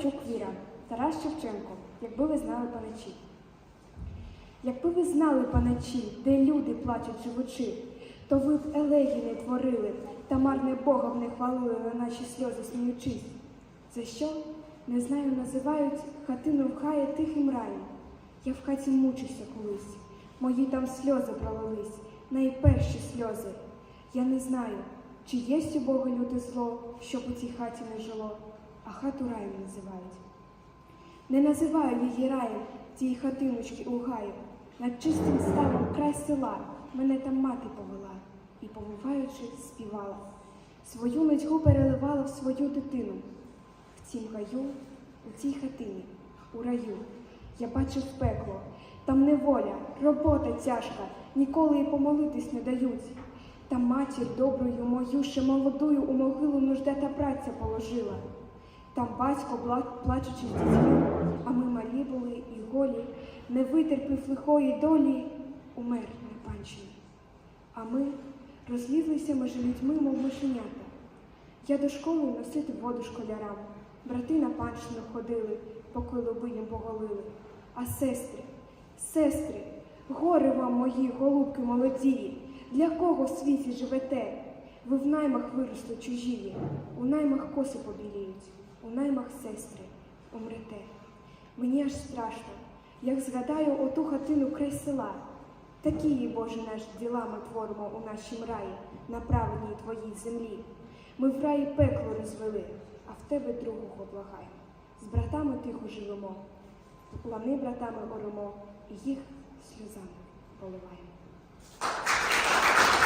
Ковальчук Віра, Тарас Шевченко, якби ви знали паничі. Якби ви знали паничі, де люди плачуть живучи, то ви б елегії не творили, та марне Бога б не хвалили на наші сльози сміючись. За що? Не знаю, називають хатину в хаї тихим раєм. Я в хаті мучуся колись, мої там сльози пролились, найперші сльози. Я не знаю, чи єсть у Бога люди зло, щоб у цій хаті не жило, а хату раєм називають. Не називаю її раєм, тієї хатиночки у гаю. Над чистим ставом край села мене там мати повела і, помиваючи, співала. Свою нудьгу переливала в свою дитину. В цім гаю, у цій хатині, у раю. Я бачив пекло, там неволя, робота тяжка, ніколи й помолитись не дають. Та матір доброю мою ще молодую у могилу нужда та праця положила. Там батько, плачучи з дітьми, а ми малі були і голі, не витерпів лихої долі, умер на панщині. А ми розлізлися між людьми, мов мишенята. Я до школи носити воду школярам, брати на панщину ходили, поки лобиням поголили. А сестри, сестри, горе вам мої голубки молодії, для кого в світі живете? Ви в наймах виросли чужії, у наймах коси побіліють, у наймах сестри умрете. Мені аж страшно, як згадаю оту хатину край села. Такі, її, Боже наш, діла ми творимо у нашім раї, на праведній твоїй землі. Ми в раї пекло розвели, а в тебе другого благаємо. З братами тихо живемо, лани братами оремо, і їх сльозами поливаємо.